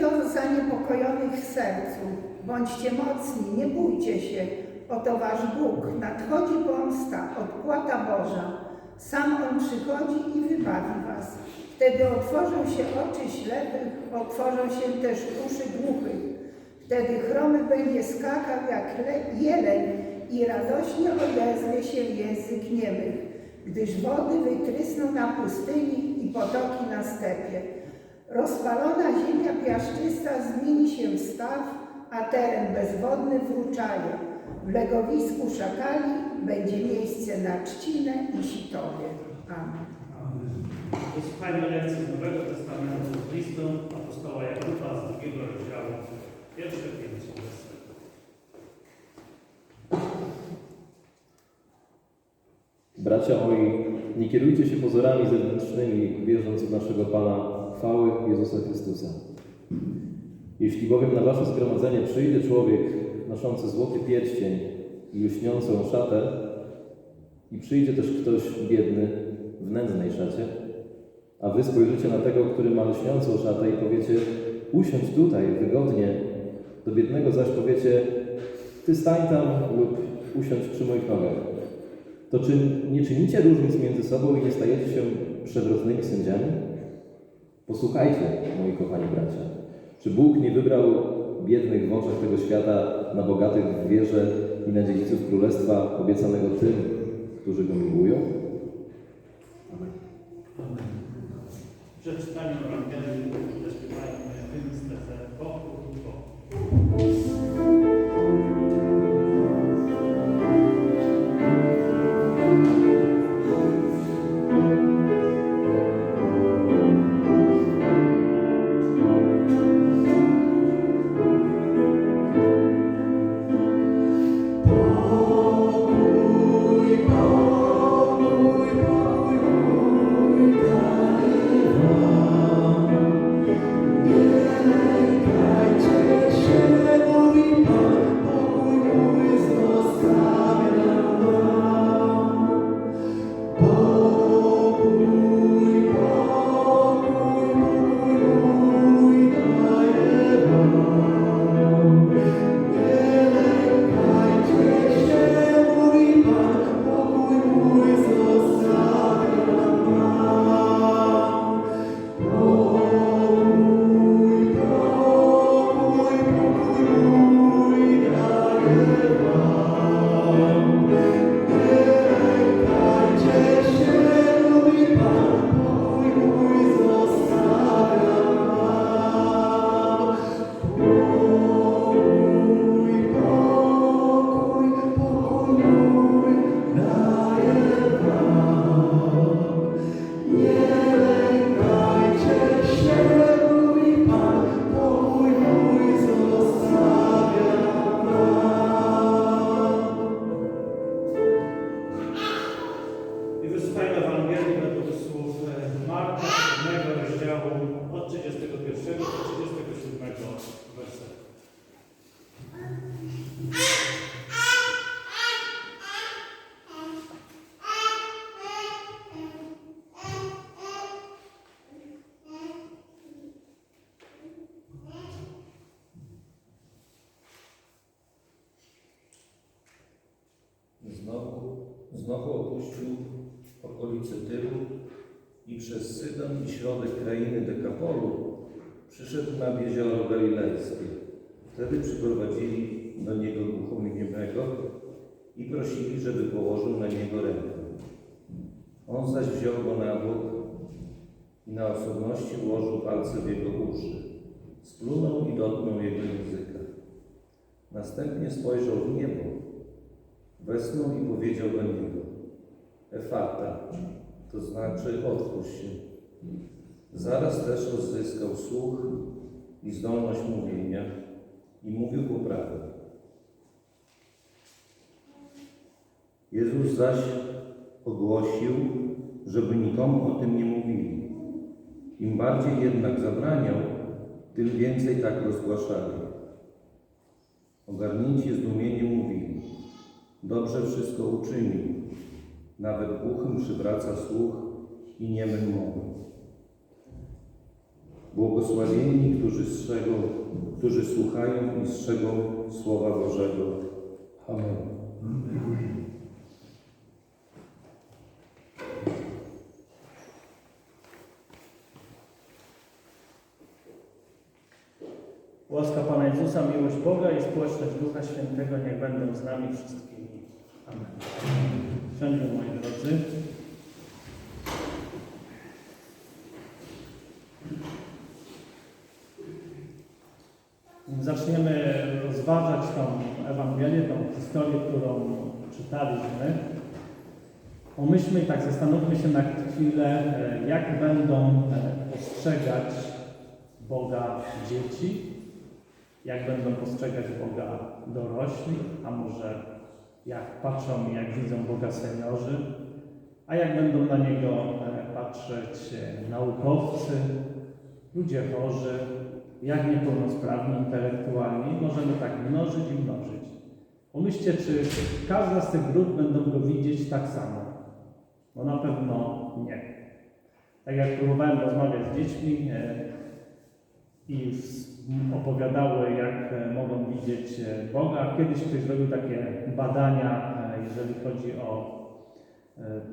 do zaniepokojonych w sercu, bądźcie mocni, nie bójcie się, oto wasz Bóg, nadchodzi pomsta, odpłata Boża. Sam On przychodzi i wybawi was. Wtedy otworzą się oczy ślepych, otworzą się też uszy głuchych. Wtedy chromy będzie skakał jak le- jeleń i radośnie odezwie się język niemych, gdyż wody wytrysną na pustyni i potoki na stepie. Rozpalona ziemia piaszczysta zmieni się w staw, a teren bezwodny w ruczaje. W legowisku szakali będzie miejsce na trzcinę i sitowie. Amen. Posłuchajmy lekcji z Nowego Testamentu z listu apostoła Jakuba z drugiego rozdziału, pierwsze pięć wersetów. Bracia moi, nie kierujcie się pozorami zewnętrznymi, wierząc w naszego Pana chwały Jezusa Chrystusa. Jeśli bowiem na wasze zgromadzenie przyjdzie człowiek noszący złoty pierścień i lśniącą szatę, i przyjdzie też ktoś biedny w nędznej szacie, a wy spojrzycie na tego, który ma lśniącą szatę i powiecie, usiądź tutaj wygodnie, do biednego zaś powiecie, ty stań tam lub usiądź przy moich nogach. To czy nie czynicie różnic między sobą i nie stajecie się przewrotnymi sędziami? Posłuchajcie, moi kochani bracia. Czy Bóg nie wybrał biednych w oczach tego świata na bogatych w wierze i na dziedziców królestwa obiecanego tym, którzy go miłują? Amen. W przeczytaniu Ewangelii. Znowu opuścił okolice Tyru i przez Sydon i środek krainy Dekapolu przyszedł nad jezioro Galilejskie. Wtedy przyprowadzili do niego głuchomiemego i prosili, żeby położył na niego rękę. On zaś wziął go na bok i na osobności ułożył palce w jego uszy. Splunął i dotknął jego języka. Następnie spojrzał w niebo Wesnął i powiedział do niego, Efata, to znaczy otwórz się. Zaraz też odzyskał słuch i zdolność mówienia i mówił poprawnie. Jezus zaś ogłosił, żeby nikomu o tym nie mówili. Im bardziej jednak zabraniał, tym więcej tak rozgłaszali. Ogarnięci zdumieniem mówili, dobrze wszystko uczynił, nawet głuchym przywraca słuch i niemym mowę. Błogosławieni, którzy, strzegą, którzy słuchają i strzegą Słowa Bożego. Amen. Łaska Pana Jezusa, miłość Boga i społeczność Ducha Świętego niech będą z nami wszystkimi. Amen. Siądźmy, moi drodzy. Zaczniemy rozważać tą Ewangelię, tą historię, którą czytaliśmy. Pomyślmy i tak, zastanówmy się na chwilę, e, jak będą e, postrzegać Boga dzieci, jak będą postrzegać Boga dorośli, a może jak patrzą i jak widzą Boga seniorzy, a jak będą na Niego e, patrzeć e, naukowcy, ludzie chorzy, jak niepełnosprawni intelektualni. Możemy tak mnożyć i mnożyć. Pomyślcie, czy każda z tych grup będą Go widzieć tak samo. Bo na pewno nie. Tak jak próbowałem rozmawiać z dziećmi, e, i w- opowiadały, jak e, mogą widzieć e, Boga. Kiedyś ktoś zrobił takie badania, e, jeżeli chodzi o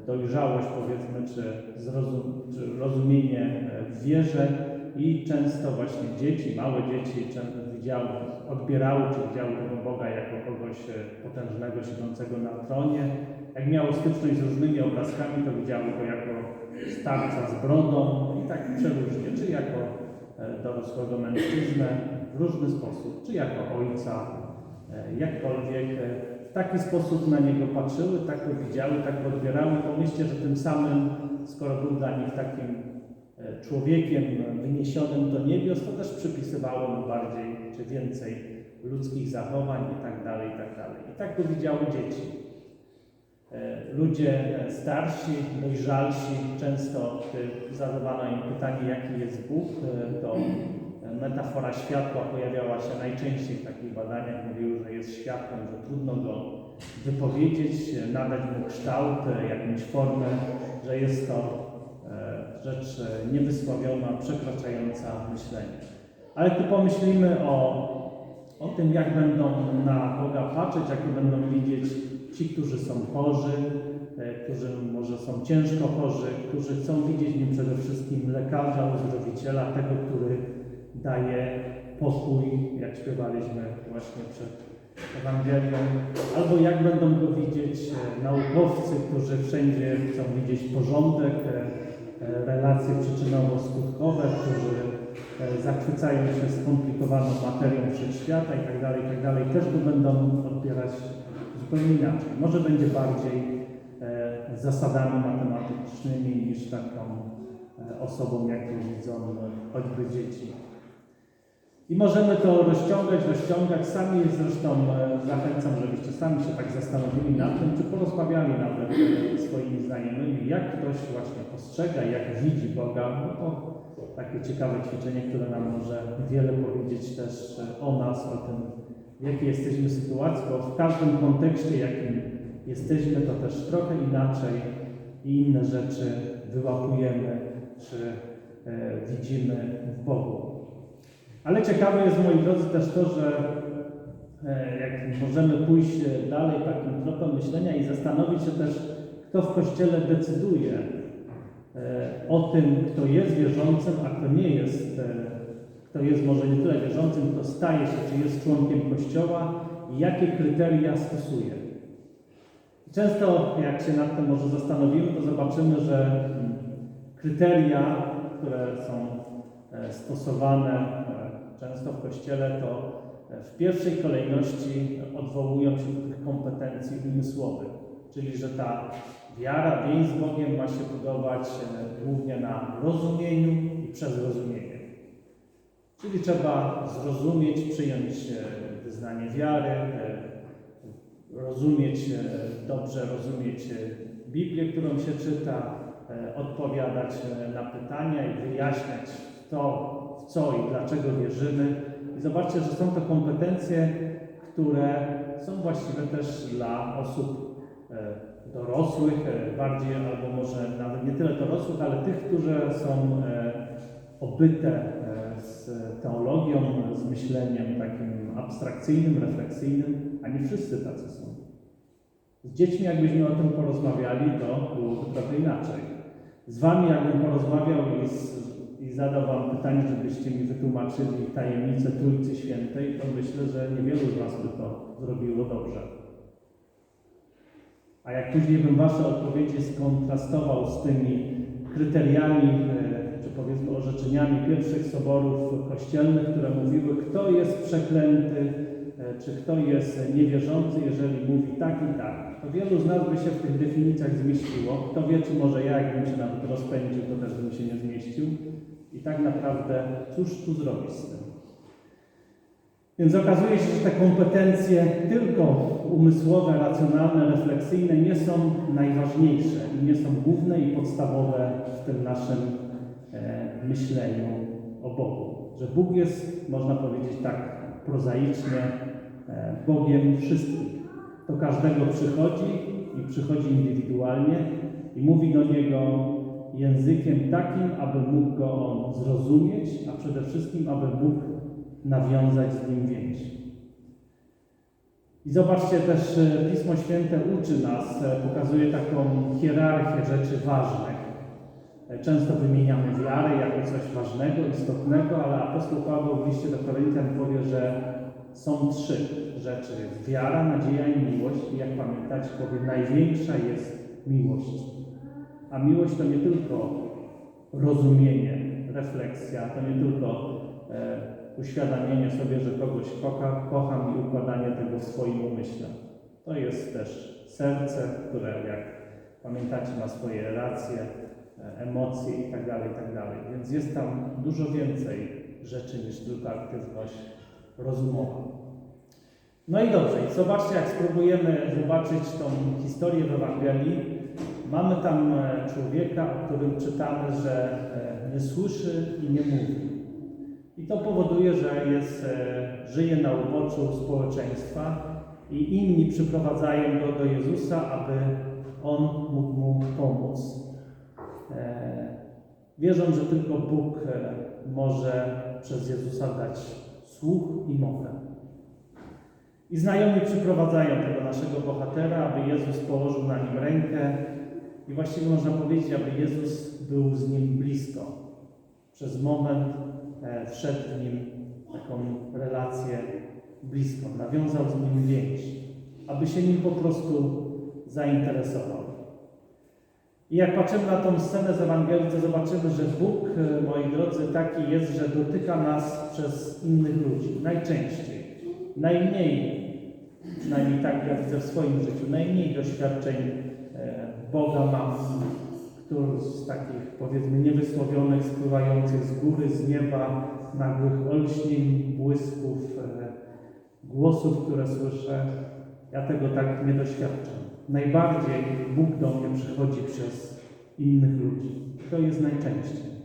dojrzałość, powiedzmy, czy, zrozum, czy rozumienie w wierze i często właśnie dzieci, małe dzieci widziały, odbierały czy widziały tego Boga jako kogoś potężnego, siedzącego na tronie. Jak miało styczność z różnymi obrazkami, to widziały go jako starca z brodą i tak przeróżnie, czy jako dorosłego mężczyznę w różny sposób, czy jako ojca, e, jakkolwiek e, w taki sposób na niego patrzyły, tak go widziały, tak go odbierały. Pomyślcie, że tym samym, skoro był dla nich takim e, człowiekiem wyniesionym do niebios, to też przypisywało mu bardziej czy więcej ludzkich zachowań i tak dalej, i tak dalej. I tak go widziały dzieci. E, Ludzie e, starsi, dojrzalsi, często zadawano im pytanie, jaki jest Bóg, e, to metafora światła pojawiała się najczęściej w takich badaniach. Mówiły, że jest światłem, że trudno go wypowiedzieć, nadać mu kształt, jakąś formę, że jest to rzecz niewysławiona, przekraczająca myślenie. Ale gdy pomyślimy o, o tym, jak będą na Boga patrzeć, jak będą widzieć ci, którzy są chorzy, e, którzy może są ciężko chorzy, którzy chcą widzieć nim przede wszystkim lekarza, uzdrowiciela, tego, który daje pokój, jak śpiewaliśmy właśnie przed Ewangelią, albo jak będą go widzieć e, naukowcy, którzy wszędzie chcą widzieć porządek, e, relacje przyczynowo-skutkowe, którzy zachwycają się skomplikowaną materią wszechświata itd., itd., też go będą odbierać zupełnie inaczej. Może będzie bardziej e, zasadami matematycznymi niż taką e, osobą, jaką widzą choćby dzieci. I możemy to rozciągać, rozciągać. Sami zresztą e, zachęcam, żebyście sami się tak zastanowili nad tym, czy porozmawiali nawet swoimi znajomymi, jak ktoś właśnie postrzega, jak widzi Boga. No to takie ciekawe ćwiczenie, które nam może wiele powiedzieć też o nas, o tym, w jakiej jesteśmy sytuacji, bo w każdym kontekście, jakim jesteśmy, to też trochę inaczej i inne rzeczy wyłapujemy, czy e, widzimy w Bogu. Ale ciekawe jest, moi drodzy, też to, że e, jak możemy pójść dalej takim tropem myślenia i zastanowić się też, kto w Kościele decyduje e, o tym, kto jest wierzącym, a kto nie jest, kto jest może nie tyle wierzącym, kto staje się, czy jest członkiem Kościoła i jakie kryteria stosuje. Często, jak się nad tym może zastanowimy, to zobaczymy, że mm, kryteria, które są e, stosowane e, często w Kościele, to e, w pierwszej kolejności odwołują się do tych kompetencji umysłowych, czyli że ta wiara, więź z Bogiem ma się budować głównie na rozumieniu i przez rozumienie. Czyli trzeba zrozumieć, przyjąć e, wyznanie wiary, e, rozumieć, e, dobrze rozumieć Biblię, którą się czyta, odpowiadać na pytania i wyjaśniać to, w co i dlaczego wierzymy. I zobaczcie, że są to kompetencje, które są właściwe też dla osób dorosłych, bardziej albo może nawet nie tyle dorosłych, ale tych, którzy są obyte e, z teologią, z myśleniem takim abstrakcyjnym, refleksyjnym, a nie wszyscy tacy są. Z dziećmi, jakbyśmy o tym porozmawiali, to byłoby trochę inaczej. Z Wami, jakbym porozmawiał i, z, i zadał Wam pytanie, żebyście mi wytłumaczyli tajemnicę Trójcy Świętej, to myślę, że niewielu z Was by to zrobiło dobrze. A jak później bym Wasze odpowiedzi skontrastował z tymi kryteriami, e, powiedzmy orzeczeniami pierwszych soborów kościelnych, które mówiły, kto jest przeklęty, e, czy kto jest niewierzący, jeżeli mówi tak i tak. To wielu z nas by się w tych definicjach zmieściło. Kto wie, czy może ja, jakbym się nawet rozpędził, to też bym się nie zmieścił. I tak naprawdę, cóż tu zrobić z tym? Więc okazuje się, że te kompetencje tylko umysłowe, racjonalne, refleksyjne nie są najważniejsze i nie są główne i podstawowe w tym naszym myśleniu o Bogu. Że Bóg jest, można powiedzieć tak prozaicznie, Bogiem wszystkich. Do każdego przychodzi i przychodzi indywidualnie i mówi do niego językiem takim, aby mógł go on zrozumieć, a przede wszystkim, aby mógł nawiązać z nim więź. I zobaczcie też, e, Pismo Święte uczy nas, e, pokazuje taką hierarchię rzeczy ważnych. Często wymieniamy wiarę jako coś ważnego, istotnego, ale apostoł Paweł w liście do Koryntian powie, że są trzy rzeczy. Wiara, nadzieja i miłość. I jak pamiętacie, powie, największa jest miłość. A miłość to nie tylko rozumienie, refleksja, to nie tylko e, sobie, że kogoś kocha, kocham i układanie tego w swoim umyśle. To jest też serce, które jak pamiętacie ma swoje relacje, e, emocje itd., itd. Więc jest tam dużo więcej rzeczy niż tylko aktywność rozumowa. No i dobrze, i zobaczcie, jak spróbujemy zobaczyć tą historię w Ewangelii. Mamy tam e, człowieka, o którym czytamy, że e, nie słyszy i nie mówi. I to powoduje, że jest, e, żyje na uboczu społeczeństwa i inni przyprowadzają go do Jezusa, aby on mógł mu pomóc. E, Wierzą, że tylko Bóg e, może przez Jezusa dać słuch i mowę. I znajomi przyprowadzają tego naszego bohatera, aby Jezus położył na nim rękę i właściwie można powiedzieć, aby Jezus był z nim blisko. Przez moment e, wszedł w nim taką relację bliską, nawiązał z nim więź, aby się nim po prostu zainteresował. I jak patrzymy na tą scenę z Ewangelii, to zobaczymy, że Bóg, e, moi drodzy, taki jest, że dotyka nas przez innych ludzi. Najczęściej. Najmniej, przynajmniej tak ja widzę w swoim życiu, najmniej doświadczeń e, Boga mam, który z takich powiedzmy niewysłowionych, spływających z góry, z nieba, nagłych olśnień, błysków, e, głosów, które słyszę. Ja tego tak nie doświadczam. Najbardziej Bóg do mnie przychodzi przez innych ludzi. To jest najczęściej.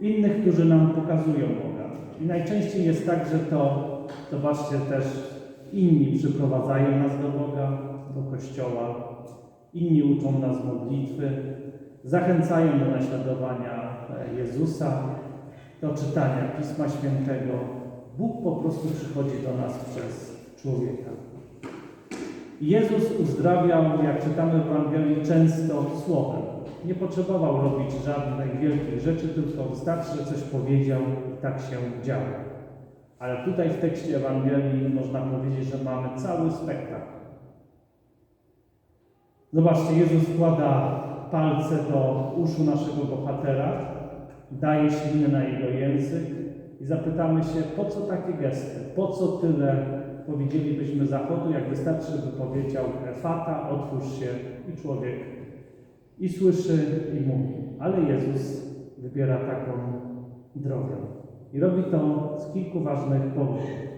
Innych, którzy nam pokazują Boga. I najczęściej jest tak, że to, zobaczcie też, inni przyprowadzają nas do Boga, do Kościoła, inni uczą nas modlitwy, zachęcają do naśladowania e, Jezusa, do czytania Pisma Świętego. Bóg po prostu przychodzi do nas przez człowieka. Jezus uzdrawiał, jak czytamy w Ewangelii, często słowem. Nie potrzebował robić żadnych wielkich rzeczy, tylko wystarczy, że coś powiedział i tak się działo. Ale tutaj w tekście Ewangelii można powiedzieć, że mamy cały spektakl. Zobaczcie, Jezus wkłada palce do uszu naszego bohatera, daje ślinę na jego język i zapytamy się, po co takie gesty? Po co tyle, powiedzielibyśmy, zachodu, jak wystarczy, żeby powiedział fata, otwórz się i człowiek i słyszy i mówi. Ale Jezus wybiera taką drogę. I robi to z kilku ważnych powodów.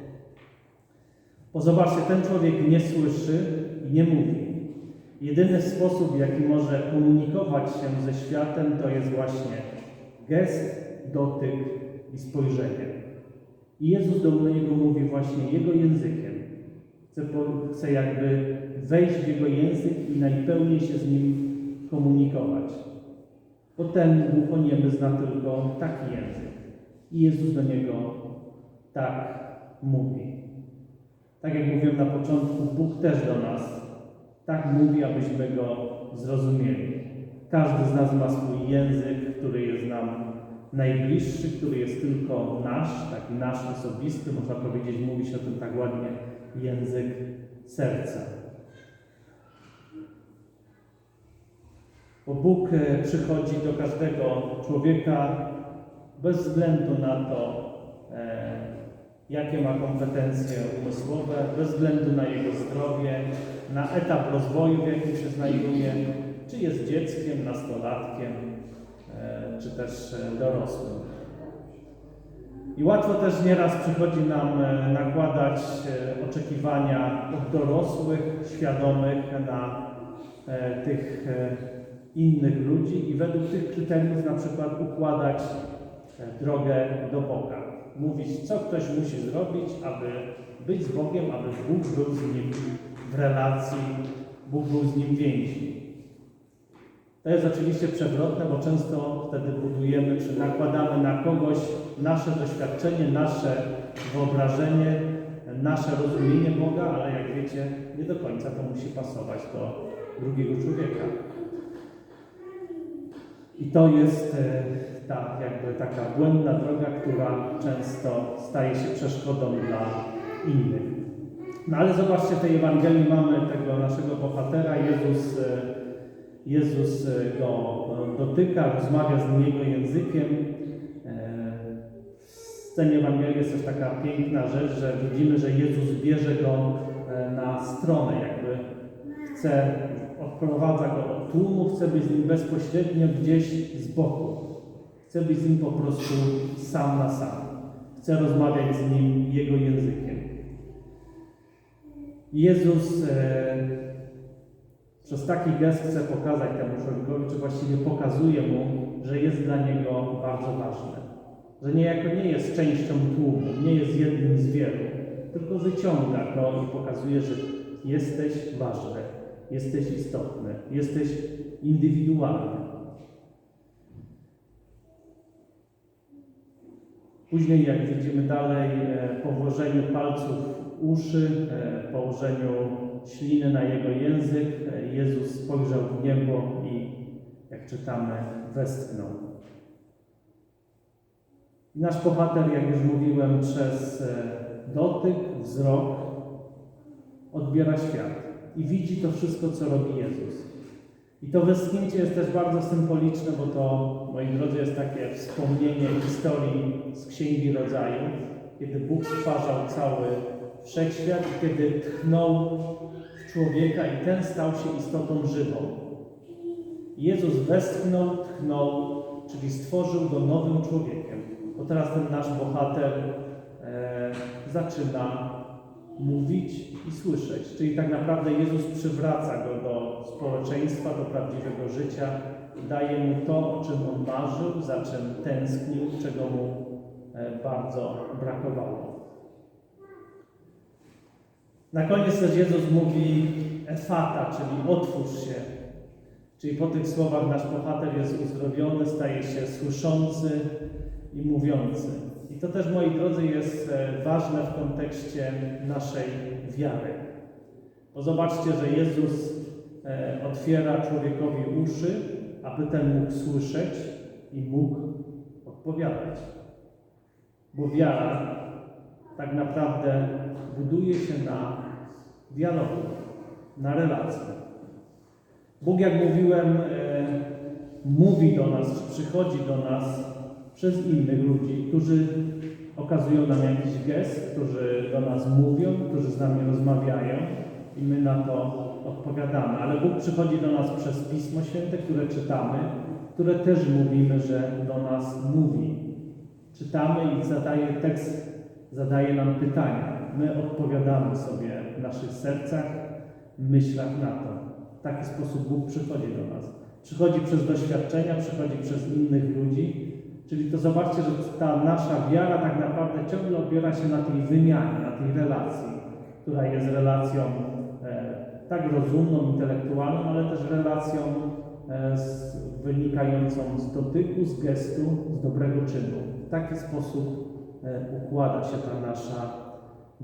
Bo zobaczcie, ten człowiek nie słyszy i nie mówi. Jedyny sposób, jaki może komunikować się ze światem, to jest właśnie gest, dotyk i spojrzenie. I Jezus do niego mówi właśnie jego językiem. Chce, chce jakby wejść w jego język i najpełniej się z nim komunikować. Bo ten głuchoniemy zna tylko taki język. I Jezus do niego tak mówi. Tak jak mówiłem na początku, Bóg też do nas tak mówi, abyśmy go zrozumieli. Każdy z nas ma swój język, który jest nam najbliższy, który jest tylko nasz, taki nasz osobisty, można powiedzieć, mówi się o tym tak ładnie, język serca. Bo Bóg e, przychodzi do każdego człowieka bez względu na to, e, jakie ma kompetencje umysłowe, bez względu na jego zdrowie, na etap rozwoju, w jakim się znajduje, czy jest dzieckiem, nastolatkiem, czy też e, dorosłym. I łatwo też nieraz przychodzi nam e, nakładać e, oczekiwania od dorosłych, świadomych na tych innych ludzi i według tych kryteriów na przykład układać drogę do Boga. Mówić, co ktoś musi zrobić, aby być z Bogiem, aby Bóg był z nim w relacji, Bóg był z nim więzi. To jest oczywiście przewrotne, bo często wtedy budujemy, czy nakładamy na kogoś nasze doświadczenie, nasze wyobrażenie, nasze rozumienie Boga, ale jak wiecie, nie do końca to musi pasować do drugiego człowieka. I to jest e, ta jakby taka błędna droga, która często staje się przeszkodą dla innych. No ale zobaczcie, w tej Ewangelii mamy tego naszego bohatera. Jezus, e, Jezus e, go e, dotyka, rozmawia z nim jego językiem. E, W scenie Ewangelii jest też taka piękna rzecz, że widzimy, że Jezus bierze go na stronę, jakby chce, odprowadza go od tłumu, chce być z nim bezpośrednio gdzieś z boku. Chce być z nim po prostu sam na sam. Chce rozmawiać z nim jego językiem. Jezus przez taki gest chce pokazać temu człowiekowi, czy właściwie pokazuje mu, że jest dla niego bardzo ważne. Że niejako nie jest częścią tłumu, nie jest jednym z wielu, tylko wyciąga go i pokazuje, że jesteś ważny, jesteś istotny, jesteś indywidualny. Później, jak widzimy dalej, e, po włożeniu palców uszy, e, położeniu śliny na jego język, Jezus spojrzał w niebo i, jak czytamy, westchnął. I nasz bohater, jak już mówiłem, przez e, dotyk, wzrok odbiera świat i widzi to wszystko, co robi Jezus. I to westchnięcie jest też bardzo symboliczne, bo to, moi drodzy, jest takie wspomnienie historii z Księgi Rodzaju, kiedy Bóg stwarzał cały wszechświat kiedy tchnął w człowieka i ten stał się istotą żywą. Jezus westchnął, tchnął, czyli stworzył go nowym człowiekiem. Bo teraz ten nasz bohater e, zaczyna mówić i słyszeć. Czyli tak naprawdę Jezus przywraca go do społeczeństwa, do prawdziwego życia, daje mu to, o czym on marzył, za czym tęsknił, czego mu e, bardzo brakowało. Na koniec też Jezus mówi efata, czyli otwórz się. Czyli po tych słowach nasz bohater jest uzdrowiony, staje się słyszący i mówiący. I to też, moi drodzy, jest e, ważne w kontekście naszej wiary. Bo zobaczcie, że Jezus e, otwiera człowiekowi uszy, aby ten mógł słyszeć i mógł odpowiadać. Bo wiara tak naprawdę buduje się na dialogu, na relacji. Bóg, jak mówiłem, e, mówi do nas, czy przychodzi do nas przez innych ludzi, którzy okazują nam jakiś gest, którzy do nas mówią, którzy z nami rozmawiają i my na to odpowiadamy. Ale Bóg przychodzi do nas przez Pismo Święte, które czytamy, które też mówimy, że do nas mówi. Czytamy i zadaje tekst, zadaje nam pytania. My odpowiadamy sobie w naszych sercach, myślach na to. W taki sposób Bóg przychodzi do nas. Przychodzi przez doświadczenia, przychodzi przez innych ludzi. Czyli to zobaczcie, że ta nasza wiara tak naprawdę ciągle opiera się na tej wymianie, na tej relacji, która jest relacją e, tak rozumną, intelektualną, ale też relacją e, z, wynikającą z dotyku, z gestu, z dobrego czynu. W taki sposób e, układa się ta nasza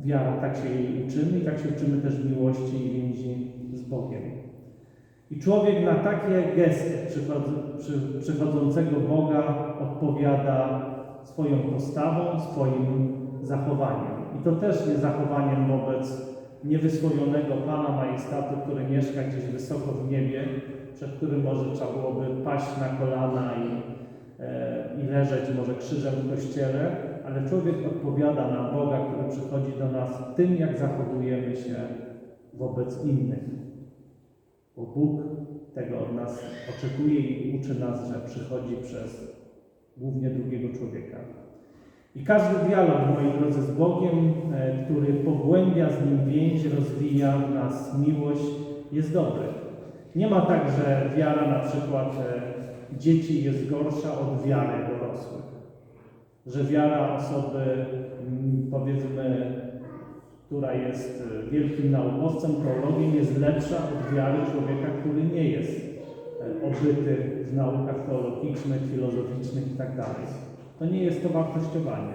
wiara, tak się jej uczymy i tak się uczymy też miłości i więzi z Bogiem. I człowiek na takie gesty przychod- przy- przychodzącego Boga odpowiada swoją postawą, swoim zachowaniem. I to też nie zachowaniem wobec niewysłowionego Pana Majestatu, który mieszka gdzieś wysoko w niebie, przed którym może trzeba byłoby paść na kolana i, e, i leżeć może krzyżem w kościele, ale człowiek odpowiada na Boga, który przychodzi do nas tym, jak zachowujemy się wobec innych. Bo Bóg tego od nas oczekuje i uczy nas, że przychodzi przez głównie drugiego człowieka. I każdy dialog, moi drodzy, z Bogiem, e, który pogłębia z Nim więź, rozwija w nas miłość, jest dobry. Nie ma tak, że wiara na przykład e, dzieci jest gorsza od wiary dorosłych. Że wiara osoby, mm, powiedzmy, która jest e, wielkim naukowcem, teologiem, jest lepsza od wiary człowieka, który nie jest e, obyty w naukach teologicznych, filozoficznych itd. To nie jest to wartościowanie.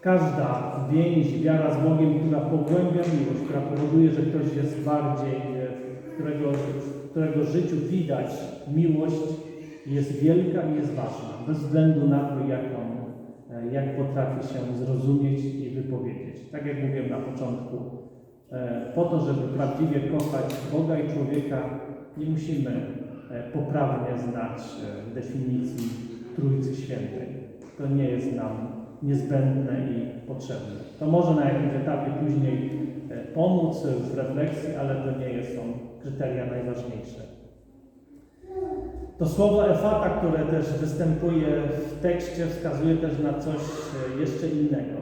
Każda więź, wiara z Bogiem, która pogłębia miłość, która powoduje, że ktoś jest bardziej, e, którego, w którego życiu widać miłość, jest wielka i jest ważna, bez względu na to, jaką, e, jak potrafi się zrozumieć i wypowiedzieć. Tak jak mówiłem na początku, e, po to, żeby prawdziwie kochać Boga i człowieka, nie musimy e, poprawnie znać definicji Trójcy Świętej. To nie jest nam niezbędne i potrzebne. To może na jakimś etapie później pomóc w refleksji, ale to nie są kryteria najważniejsze. To słowo efata, które też występuje w tekście, wskazuje też na coś e, jeszcze innego.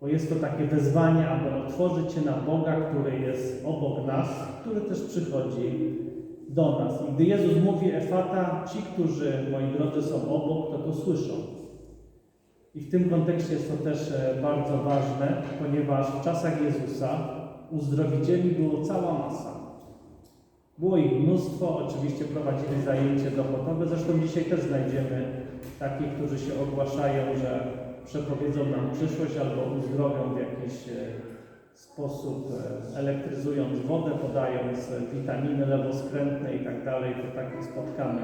Bo jest to takie wezwanie, aby otworzyć się na Boga, który jest obok nas, który też przychodzi do nas. I gdy Jezus mówi efata, ci, którzy, moi drodzy, są obok, to to słyszą. I w tym kontekście jest to też e, bardzo ważne, ponieważ w czasach Jezusa uzdrowicieli było cała masa. Było ich mnóstwo, oczywiście prowadzili zajęcie dochodowe, zresztą dzisiaj też znajdziemy takich, którzy się ogłaszają, że przepowiedzą nam przyszłość albo uzdrowią w jakiś e, sposób, e, elektryzując wodę, podając witaminy lewoskrętne i tak dalej, to takich spotkamy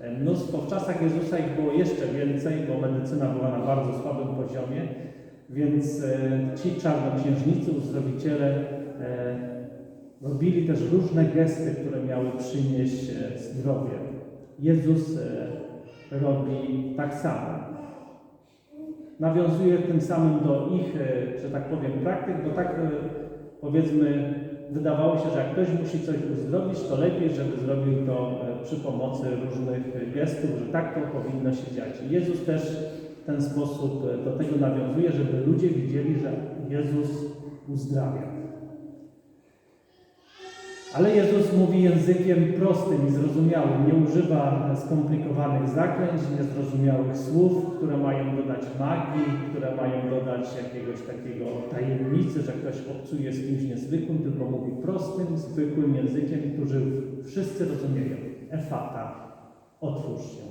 e, mnóstwo. W czasach Jezusa ich było jeszcze więcej, bo medycyna była na bardzo słabym poziomie, więc ci czarnoksiężnicy, uzdrowiciele robili też różne gesty, które miały przynieść e, zdrowie. Jezus e, robi tak samo. Nawiązuje tym samym do ich, e, że tak powiem, praktyk, bo tak powiedzmy wydawało się, że jak ktoś musi coś uzdrowić, to lepiej, żeby zrobił to przy pomocy różnych gestów, że tak to powinno się dziać. Jezus też w ten sposób do tego nawiązuje, żeby ludzie widzieli, że Jezus uzdrawia. Ale Jezus mówi językiem prostym i zrozumiałym, nie używa skomplikowanych zaklęć, niezrozumiałych słów, które mają dodać magii, które mają dodać jakiegoś takiego tajemnicy, że ktoś obcuje z kimś niezwykłym, tylko mówi prostym, zwykłym językiem, który wszyscy rozumieją. Efata, otwórz się.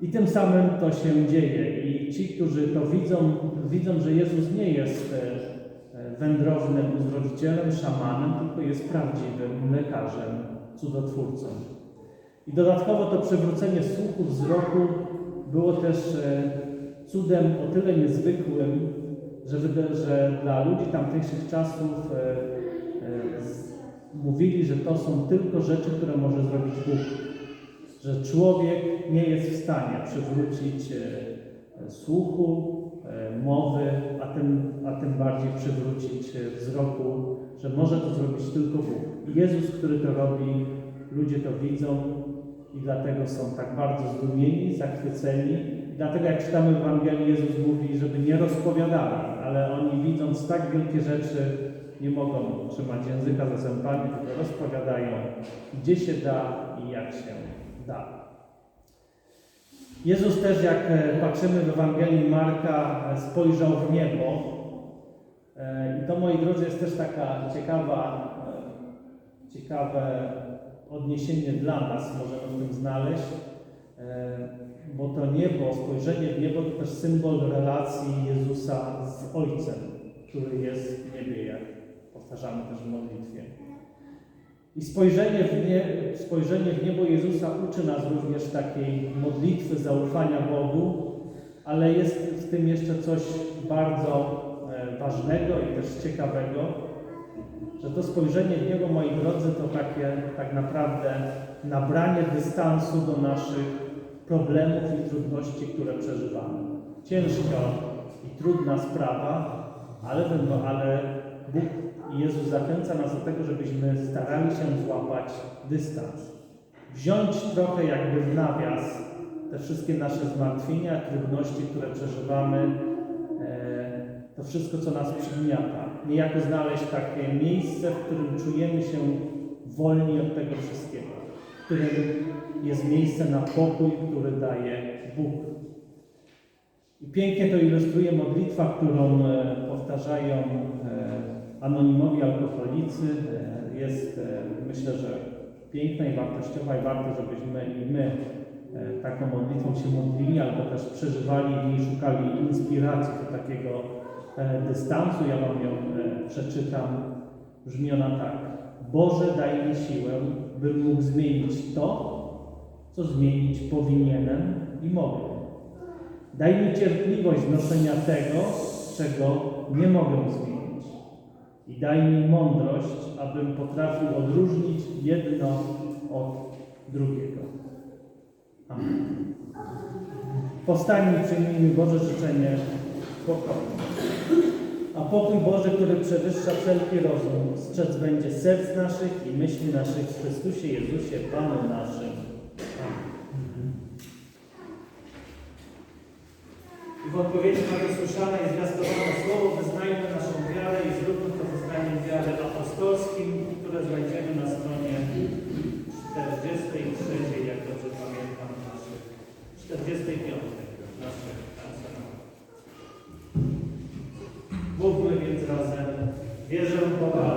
I tym samym to się dzieje. I ci, którzy to widzą, widzą, że Jezus nie jest e, wędrownym uzdrowicielem, szamanem, tylko jest prawdziwym lekarzem, cudotwórcą. I dodatkowo to przywrócenie słuchu, wzroku było też e, cudem o tyle niezwykłym, że, że dla ludzi tamtejszych czasów e, e, mówili, że to są tylko rzeczy, które może zrobić Bóg. Że człowiek nie jest w stanie przywrócić słuchu, mowy, a tym, a tym bardziej przywrócić e, wzroku, że może to zrobić tylko Bóg. Jezus, który to robi, ludzie to widzą i dlatego są tak bardzo zdumieni, zachwyceni dlatego jak czytamy w Ewangelii, Jezus mówi, żeby nie rozpowiadali, ale oni widząc tak wielkie rzeczy, nie mogą trzymać języka za zębami, tylko rozpowiadają, gdzie się da i jak się da. Jezus też, jak e, patrzymy w Ewangelii Marka, e, spojrzał w niebo. E, I to, moi drodzy, jest też taka ciekawa, ciekawe odniesienie dla nas, możemy w tym znaleźć, bo to niebo, spojrzenie w niebo to też symbol relacji Jezusa z Ojcem, który jest w niebie, jak powtarzamy też w modlitwie. I spojrzenie w, nie, spojrzenie w niebo Jezusa uczy nas również takiej modlitwy, zaufania Bogu, ale jest w tym jeszcze coś bardzo e, ważnego i też ciekawego, że to spojrzenie w niebo, moi drodzy, to takie tak naprawdę nabranie dystansu do naszych problemów i trudności, które przeżywamy. Ciężka i trudna sprawa, ale, ale Bóg Jezus zachęca nas do tego, żebyśmy starali się złapać dystans. Wziąć trochę jakby w nawias te wszystkie nasze zmartwienia, trudności, które przeżywamy, e, to wszystko, co nas przygniata. Niejako znaleźć takie miejsce, w którym czujemy się wolni od tego wszystkiego, w którym jest miejsce na pokój, który daje Bóg. I pięknie to ilustruje modlitwa, którą e, powtarzają anonimowi alkoholicy. E, Jest, e, myślę, że piękna i wartościowa i warto, żebyśmy i my e, taką modlitwą się modlili, albo też przeżywali niej, szukali inspiracji do takiego dystansu. Ja Wam ją przeczytam. Brzmi ona tak. Boże, daj mi siłę, bym mógł zmienić to, co zmienić powinienem i mogę. Daj mi cierpliwość znoszenia tego, czego nie mogę zmienić. I daj mi mądrość, abym potrafił odróżnić jedno od drugiego. Amen. Powstańmy przyjmijmy Boże życzenie pokoju. A pokój Boży, który przewyższa wszelki rozum, strzec będzie serc naszych i myśli naszych w Chrystusie Jezusie, Panu naszym. Amen. I w odpowiedzi na to słyszane i zwiastowane apostolskim, które znajdziemy na stronie 43, jak dobrze pamiętam, naszych 45 naszych. Mówmy więc razem, wierzę w Boga